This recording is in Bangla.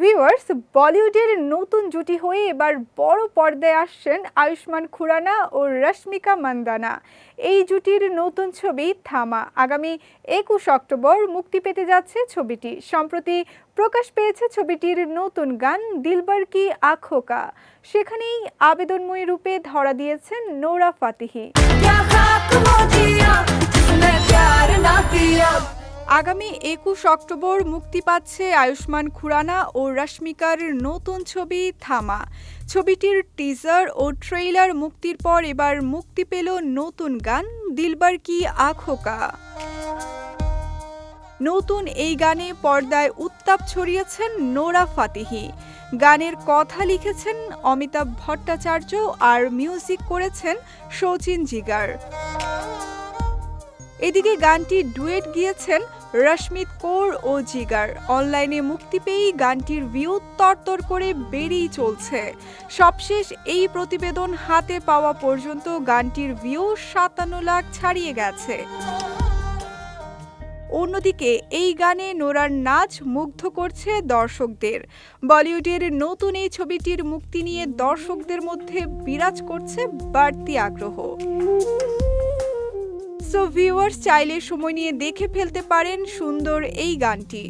ভিউয়ার্স বলিউডের নতুন জুটি হয়ে এবার বড় পর্দায় আসছেন আয়ুষ্মান খুরানা ও রশ্মিকা মান্দানা। এই জুটির নতুন ছবি থামা। আগামী একুশ অক্টোবর মুক্তি পেতে যাচ্ছে ছবিটি। সম্প্রতি প্রকাশ পেয়েছে ছবিটির নতুন গান দিলবার কি আখোকা সেখানেই আবেদনময়ী রূপে ধরা দিয়েছেন নোরা ফাতিহি। আগামী একুশ অক্টোবর মুক্তি পাচ্ছে আয়ুষ্মান খুরানা ও রশ্মিকার নতুন ছবি থামা। ছবিটির টিজার ও ট্রেইলার মুক্তির পর এবার মুক্তি পেল নতুন গান, দিলবার কি আখোকা নতুন এই গানে পর্দায় উত্তাপ ছড়িয়েছেন নোরা ফাতিহি। গানের কথা লিখেছেন অমিতাভ ভট্টাচার্য আর মিউজিক করেছেন শচীন জিগার। এদিকে গানটি ডুয়েট গিয়েছেন রশ্মিত কৌর ও জিগার। অনলাইনে মুক্তি পেয়েই গানটির ভিউ তরতর করে বেড়েই চলছে। সবশেষ এই প্রতিবেদন হাতে পাওয়া পর্যন্ত গানটির ভিউ সাতান্ন লাখ ছাড়িয়ে গেছে। অন্যদিকে এই গানে নোরার নাচ মুগ্ধ করছে দর্শকদের। বলিউডের নতুন এই ছবিটির মুক্তি নিয়ে দর্শকদের মধ্যে বিরাজ করছে বাড়তি আগ্রহ। সো ভিউয়ার্স চাইলে সময় নিয়ে দেখে ফেলতে পারেন সুন্দর এই গানটি।